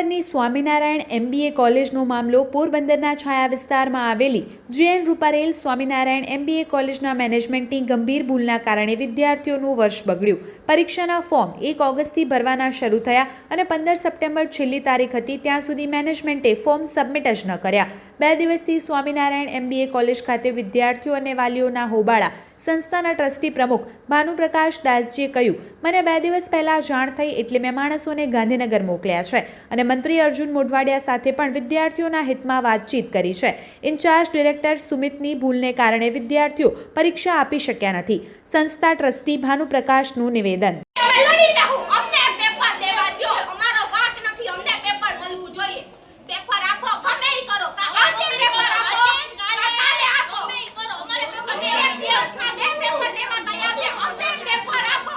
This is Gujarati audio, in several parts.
પોરબંદરની સ્વામિનારાયણ એમબીએ કોલેજનો મામલો પોરબંદરના છાયા વિસ્તારમાં આવેલી જેએન રૂપારેલ સ્વામિનારાયણ એમબીએ કોલેજના મેનેજમેન્ટની ગંભીર ભૂલના કારણે વિદ્યાર્થીઓનું વર્ષ બગડ્યું. પરીક્ષાના ફોર્મ એક ઓગસ્ટથી ભરવાના શરૂ થયા અને પંદર સપ્ટેમ્બર છેલ્લી તારીખ હતી, ત્યાં સુધી મેનેજમેન્ટે ફોર્મ સબમિટ જ ન કર્યા. બે દિવસથી સ્વામિનારાયણ એમબીએ કોલેજ ખાતે વિદ્યાર્થીઓ અને વાલીઓના હોબાળા સંસ્થાના ટ્રસ્ટી પ્રમુખ ભાનુપ્રકાશ દાસજીએ કહ્યું, મને બે દિવસ પહેલાં જાણ થઈ એટલે મેં માણસોને ગાંધીનગર મોકલ્યા છે અને મંત્રી અર્જુન મોઢવાડિયા સાથે પણ વિદ્યાર્થીઓના હિતમાં વાતચીત કરી છે. ઇન્ચાર્જ ડિરેક્ટર સુમિતની ભૂલને કારણે વિદ્યાર્થીઓ પરીક્ષા આપી શક્યા નથી. સંસ્થા ટ્રસ્ટી ભાનુપ્રકાશનું નિવેદન અમે લડી લેહું અમને પેપર દેવા દ્યો અમારો વાક નથી અમને પેપર મળવું જોઈએ પેપર આપો ગમે ઈ કરો આજે પેપર આપો કાલે આપો ગમે ઈ કરો અમારે પેપર એક દિવસમાં બે પેપર દેવા તૈયાર છે અમને પેપર આપો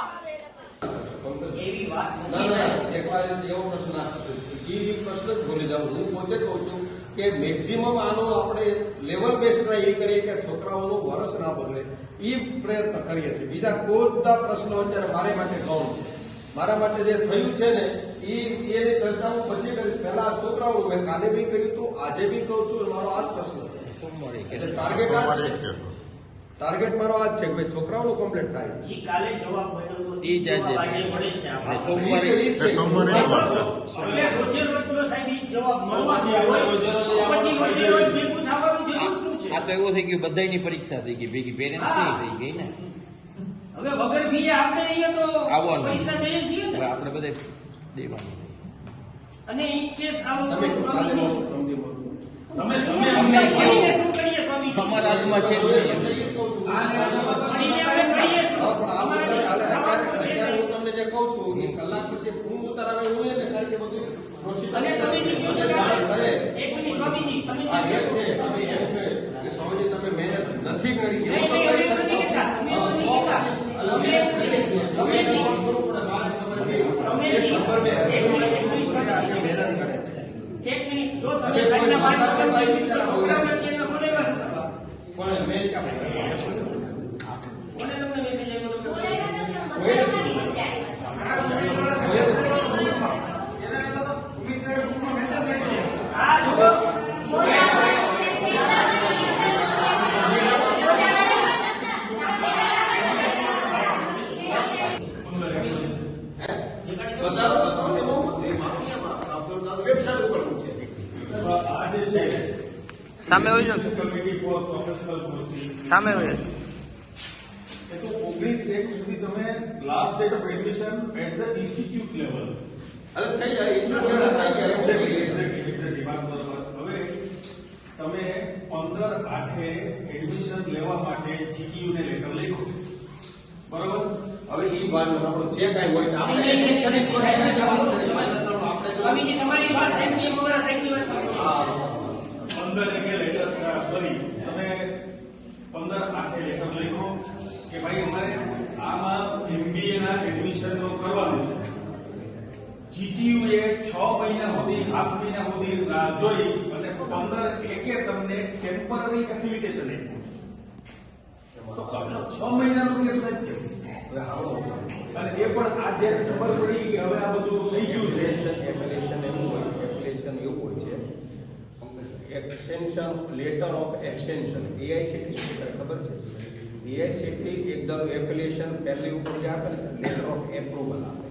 ના, ના, એક એવો પ્રશ્ન. ઈ પ્રશ્ન જ ભૂલી જાઉં હું પોતે કહું છું કે મેક્સિમમ આનો આપણે લેવલ ટ્રાય એ કરીએ કે છોકરાઓનું વરસ ના બગડે. એ પ્રયત્ન કરીએ છીએ. બીજા કોઈ બધા પ્રશ્નો અત્યારે મારે માટે ગૌણ છે. મારા માટે જે થયું છે ને એ એની ચર્ચા હું પછી કરીશ. પહેલા છોકરાઓ મેં કાલે બી કર્યું હતું આજે બી કહું છું મારો આ જ પ્રશ્ન છે. એટલે ટાર્ગેટ આ છે. ટાર્ગેટ મારો આ જ છે કે છોકરાઓનું કમ્પ્લીટ થાય કાલે જવાબ મળ્યો તો ઈ જ આજે. જવાબ આજે મળે છે સોમવારે છે. સોમવારે એટલે રોજે રોજ તો સાહેબ ઈ જવાબ મળવા જોઈએ. પછી રોજે રોજ ભેગું થવાનું જરૂર શું છે આ તો એવું થઈ ગયું બધાની પરીક્ષા થઈ ગઈ ભેગી પેરેન્ટ્સ હા. થઈ ગઈ ને હવે વગર ફીએ આપણે અહીંયા તો આવવાનું. પરીક્ષા દઈએ છીએ હવે આપણે બધા દેવાનું અને ઈ કેસ આવો તમે તો કાલે સ્વામીજી, મળું, સમજી મળું. તમે અમે અમને કેવું? અમારા હાથમાં છે તમને જે કહું છું એ કલાક પછી ફોન ઉતારાવે એવું હોય ને કારણ કે બધું procedure અને તમે જે કહો છો કે જાણ આપણે- કરે. એક મિનિટ સ્વામીજી, તમે આ જે એક કહો છે છો. તમે એમ કહે કે સ્વામીજી તમે મહેનત નથી કરી નહીં, એવું તો નહીં, કરી અમે નથી શકો. કહેતા. અમે હા, નથી તો કહેતા. પછી અમે અમે એમ કહીએ છીએ. અમે તમે નહીં. કરવું પડે. મારે ખબર છે. અમે એક નહીં. નંબર બે એક હજુ મિનિટ, એક મિનિટ, બધા આજે મહેનત કરે છે એક મિનિટ જો તમે તમે કોઈ સાંજના પાંચ માતા વાગે પિતા તો વિચારો. છોકરાઓને અત્યારના બોલાવ્યા શું કરવા? પણ મેં ક્યાં કોને તમને મેસેજ આવ્યો હતો કે આ જુઓ. બતાવો બતાવો ને બહુ એ માણસ છે, આપણો તો વેબસાઇટ ઉપર છે સામે હોય કોર્સિસ સામે હોય એ એક સુધી તમે last date of admission at the institute level અરે થઈ જાય હવે તમે પંદર આઠે એડમિશન લેવા માટે જીટીયુ ને લેટર લખ્યો. બરોબર? હવે ઈ વાત આપણો જે કાઈ હોય તો આપણે નહીં, નહીં, નહીં, આપણે તમારી વાત સાહેબની એમ અમારા સાહેબની વાત સાંભળો. હા પંદર એકે લેટર સોરી તમે પંદર આઠે લેટર લખો કે ભાઈ અમારે આમાં એમબીએ ના એડમિશન કરવાનું છે જીટીયુ એ છ મહિના સુધી સાત મહિના સુધી રાહ જોઈ અને પંદર એકે તમને ટેમ્પરરી એપ્લિકેશન આપ્યું તો છ મહિનાનું કેમ સાહેબ કેમ? અને એ પણ આજે ખબર પડી કે હવે આ બધું થઈ ગયું છે. એપ્લિકેશન એવું હોય એપ્લિકેશન એવું હોય છે. Extension letter of extension A I C T speaker ખબર છે? એઆઈસીટી એકદમ એપ્લિકેશન પહેલી ઉપર જે આપે લેટર ઓફ એપ્રુવલ આપે.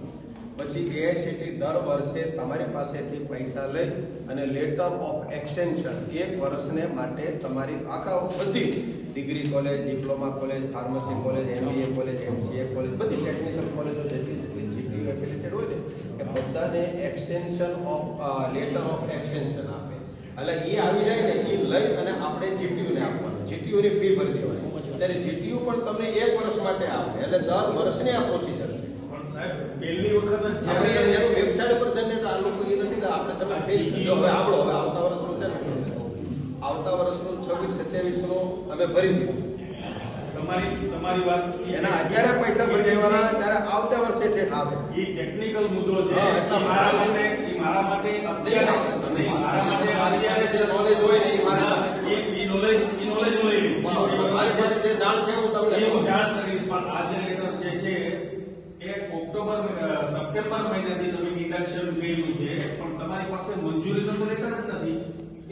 પછી એઆઈસીટી દર વર્ષે તમારી પાસેથી પૈસા લઈ અને લેટર ઓફ એક્સટેન્શન એક વર્ષને માટે તમારી આખા બધી degree college diploma college pharmacy college MBA college MCA college બધી ટેકનિકલ કોલેજો જેટલી જેટલી જીટીયુ એફિલિટેડ હોય ને એ બધાને extension of letter of extension આપે. એટલે એ આવી જાય ને એ લઈ અને આપણે જીટીયુને આપવાનું. જીટીયુની ફી ભરી દેવાની. ત્યારે જીટીયુ પણ તમને એક વર્ષ માટે આપે. એટલે દર વર્ષની આ પ્રોસિજર છે. પણ સાહેબ પહેલી વખત આપણે એનું વેબસાઇટ પર જઈને આ લોકો એ નથી આપણે તમે ફેલ હવે આપણો હવે આવતા ને આવતા વર્ષનું છવ્વીસ સત્યાવીસ નો અમે ભરી દીધું. તમારી તમારી વાત એના અત્યારે પૈસા ભરી દેવાના ત્યારે આવતા વર્ષે ઠેઠ આવે. એ ટેકનિકલ મુદ્દો છે. હા, મારા માટે મારા માટે અત્યારે મારા માટે અત્યારે જે knowledge હોય ને એ મારે એ એ એ knowledge હું લઈશ. મારી પાસે જે જાણ છે હું તમને હું જાણ કરીશ પણ આ જે લેટર જે છે એ ઓક્ટોબર સપ્ટેમ્બર સપ્ટેમ્બર મહિનાથી તમે ઇન્ડક્શન કર્યું છે પણ તમારી પાસે મંજૂરી તો લેટર જ નથી.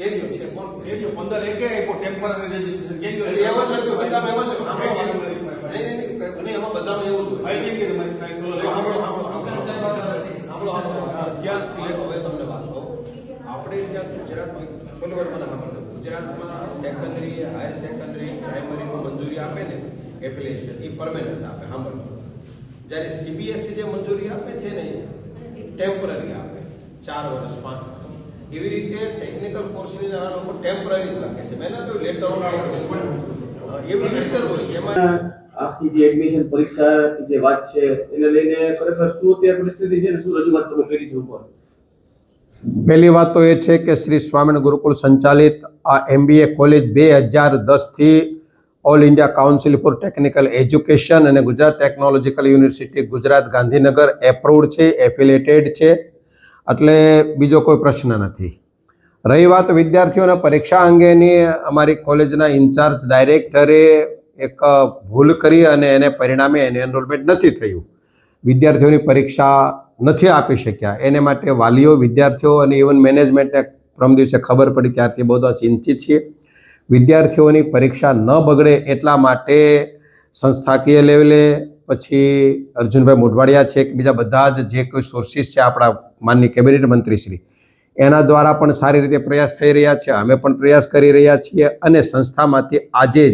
એ જ છે કોણ એરિયો 15 એકે એકો ટેમ્પરરી રજીસ્ટ્રેશન કેમ એટલે એમ જ લખ્યું બધા એમ જ. સાંભળો, સાંભળો. નહીં, અને એમાં બધામાં એવું જ. કે તમારી ફાઇલ કરો. આપણો આપણો ક્યાં સાંભળો, સાંભળો. હવે તમને વાત કહું. આપણે ત્યાં ગુજરાતમાં પેલી મને સાંભળજો. ગુજરાતમાં સેકન્ડરી હાયર સેકન્ડરી પ્રાઇમરીનું મંજૂરી આપે ને એપ્લિકેશન એ પરમેનન્ટ આપે સાંભળો જ્યારે સીબીએસસી જે મંજૂરી આપે છે ને ટેમ્પરરી આપે ચાર વર્ષ પાંચ વર્ષ એવી રીતે ટેકનિકલ કોર્સની અંદર આ લોકો ટેમ્પરરી રાખે છે. મેં તો લેટર એવી રીતે જ હોય છે. એમાં આખી જે એડમિશન પરીક્ષા જે વાત છે એને લઈને ખરેખર શું અત્યારે પરિસ્થિતિ છે ને શું રજૂઆત તમે કરી છે ઉપર? પહેલી વાત તો એ છે કે શ્રી સ્વામિનારાયણ ગુરુકુળ સંચાલિત આ એમબીએ કોલેજ બે હજાર દસથી all India council for technical education અને Gujarat technological university Gujarat Gandhinagar approved છે એફિલેટેડ છે. એટલે બીજો કોઈ પ્રશ્ન નથી. રહી વાત વિદ્યાર્થીઓના પરીક્ષા અંગેની અમારી કોલેજના ઇન્ચાર્જ ડાયરેક્ટરે એક ભૂલ કરી અને એને પરિણામે એને એનરોલમેન્ટ નથી થયું. વિદ્યાર્થીઓની પરીક્ષા નથી આપી શક્યા. એને માટે વાલીઓ, વિદ્યાર્થીઓ અને ઇવન મેનેજમેન્ટને પ્રમ દિવસે ખબર પડી ત્યારથી બધા ચિંતિત છીએ. વિદ્યાર્થીઓની પરીક્ષા ન બગડે એટલા માટે સંસ્થાકીય લેવલે પછી અર્જુનભાઈ મોઢવાડિયા છે કે બીજા બધા જ જે કોઈ સોર્સિસ છે આપણા માનની કેબિનેટ મંત્રીશ્રી, એના દ્વારા પણ સારી રીતે પ્રયાસ થઈ રહ્યા છે. અમે પણ પ્રયાસ કરી રહ્યા છીએ અને સંસ્થામાંથી આજે જ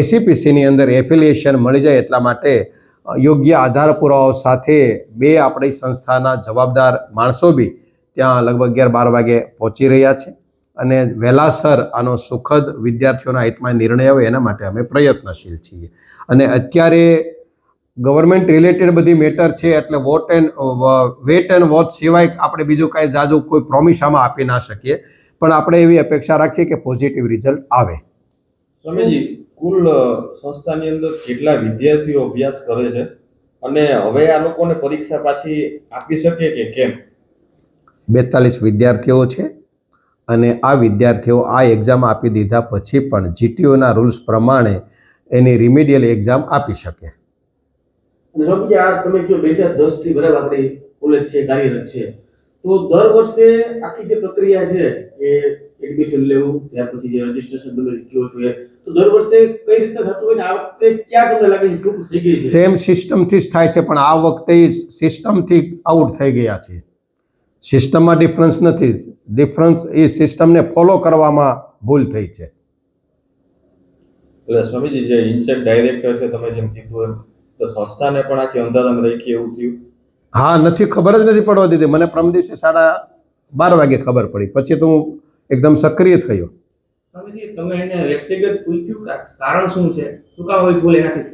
એસીપીસીની અંદર એફિલિએશન મળી જાય એટલા માટે યોગ્ય આધાર પુરાવાઓ સાથે બે આપણી સંસ્થાના જવાબદાર માણસો બી ત્યાં લગભગ અગિયાર બાર વાગે પહોંચી રહ્યા છે. અને વહેલાસર આનો સુખદ વિદ્યાર્થીઓના હિતમાં નિર્ણય આવે એના માટે અમે પ્રયત્નશીલ છીએ. અને અત્યારે ગવર્મેન્ટ રિલેટેડ બધી મેટર છે એટલે what and wait and watch સિવાય આપણે બીજું કાંઈ જાજુ કોઈ પ્રોમિસ આમાં આપી ના શકીએ. પણ આપણે એવી અપેક્ષા રાખીએ કે પોઝિટિવ રિઝલ્ટ આવે. સ્વામીજી કુલ સંસ્થાની અંદર કેટલા વિદ્યાર્થીઓ અભ્યાસ કરે છે? અને હવે આ લોકોને પરીક્ષા પાછી આપી શકે કે કેમ? બેતાલીસ વિદ્યાર્થીઓ છે. અને આ વિદ્યાર્થીઓ આ એક્ઝામ આપી દીધા પછી પણ જીટીઓના રૂલ્સ પ્રમાણે એની રિમિડિયલ એક્ઝામ આપી શકે. આ તમે કહો બે હજાર દસથી બરાબર આપણી કોલેજ છે કાર્યરત છે તો દર વર્ષે આખી જે પ્રક્રિયા છે કે એડમિશન લેવું ત્યાર પછી જે રજીસ્ટ્રેશન તમે કહો છો તો દર વર્ષે કઈ રીતે થતું હોય ને આ વખતે ક્યાં તમને લાગે છે ટૂંક થઈ ગઈ સેમ સિસ્ટમથી જ થાય છે પણ આ વખતે સિસ્ટમથી આઉટ થઈ ગયા છે. સિસ્ટમમાં ડિફરન્સ નથી. ડિફરન્સ એ સિસ્ટમને ફોલો કરવામાં ભૂલ થઈ છે. એટલે સ્વામીજી જે ઇન્ચાર્જ ડાયરેક્ટર છે તમે જેમ કીધું તો સંસ્થાને પણ આખી અંધારામાં રાખી એવું થયું? હા નથી ખબર જ નથી પડવા દીધી. મને પ્રમ દિવસે સાડા બાર વાગે ખબર પડી. પછી તો હું એકદમ સક્રિય થયો.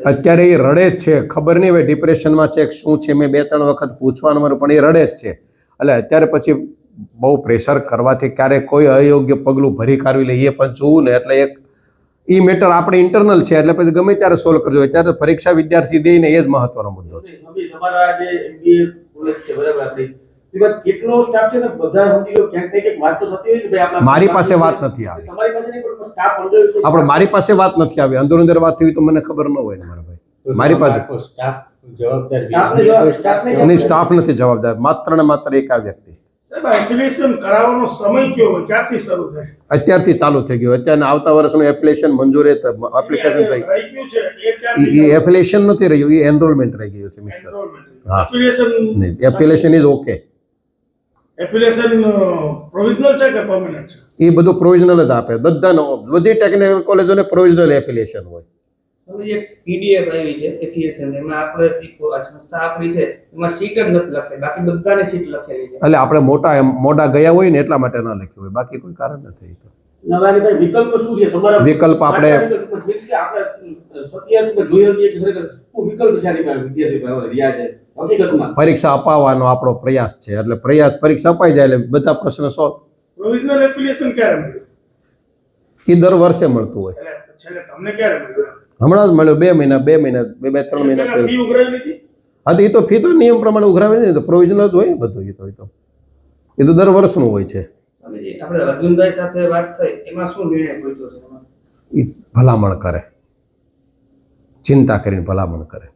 અત્યારે એ રડે જ છે. ખબર નહીં હવે ડિપ્રેશનમાં છે કે શું છે? મેં બે ત્રણ વખત પૂછવાનું મારું પણ એ રડે જ છે. એટલે અત્યારે પછી બહુ પ્રેશર કરવાથી ક્યારેક કોઈ અયોગ્ય પગલું ભરી કાઢવી લઈએ પણ જોવું ને એટલે એક એ મેટર આપણે ઇન્ટરનલ છે એટલે પછી ગમે ત્યારે સોલ્વ કરજો. અત્યારે પરીક્ષા વિદ્યાર્થી દે ને એ જ મહત્વનો મુદ્દો છે. મારી પાસે વાત નથી આવી. આપણે મારી પાસે વાત નથી આવી. અંદર અંદર વાત થઈ તો મને ખબર ન હોય મારા ભાઈ. મારી પાસે સ્ટાફને જવાબ- સ્ટાફને જવાબ- એની સ્ટાફ નથી જવાબદાર માત્ર ને માત્ર એક આ વ્યક્તિ. કરાવવાનો સમય કયો હોય? ક્યારથી શરૂ થાય? અત્યારથી ચાલુ થઈ ગયું. અત્યારે આવતા વર્ષનું એપ્લિકેશન મંજૂર એપ્લિકેશન થઈ એ એફિલેશન નથી રહ્યું એ એનરોલમેન્ટ રહી ગયું છે મિસ્ટર હા. Application is okay affiliation provisional છે કે પરમેનન્ટ છે? એ બધું પ્રોવિઝનલ જ આપે. બધાનો બધી ટેકનિકલ કોલેજોને પ્રોવિઝનલ એફિલેશન હોય. હવે જે પીડીએફ આવી છે એફિએશન એમાં આપણે જે આ સંસ્થા આપણી છે એમાં સીટ જ નથી લખેલી બાકી બધાને સીટ લખેલી છે. એટલે આપણે મોટા મોટા ગયા હોય ને એટલા માટે ન લખ્યું હોય બાકી કોઈ કારણ નથી નવારીભાઈ વિકલ્પ શું છે? તમારા વિકલ્પ આપણે- કે આપણે જોઈએ કે ખરેખર શું વિકલ્પ છે વિદ્યાર્થી રહ્યા છે પરીક્ષા અપાવવાનો આપણો પ્રયાસ છે એટલે પ્રયાસ પરીક્ષા અપાઈ જાય એટલે બધા પ્રશ્ન સોલ્વ પ્રોવિઝનલ એફિલિએશન ક્યારે મળ્યું? એ દર વર્ષે મળતું હોય. એટલે તમને ક્યારે મળ્યું હમણાં જ મળ્યો બે મહિના બે મહિના બે બે ત્રણ મહિના હા તો એ તો ફી તો નિયમ પ્રમાણે ઉઘરાવે ને તો પ્રોવિઝનલ જ હોય ને બધું એ તો એ તો. એ તો દર વર્ષનું હોય છે. આપણે અર્જુનભાઈ સાથે વાત થઈ એમાં શું નિર્ણય ભલામણ કરે. ચિંતા કરીને ભલામણ કરે.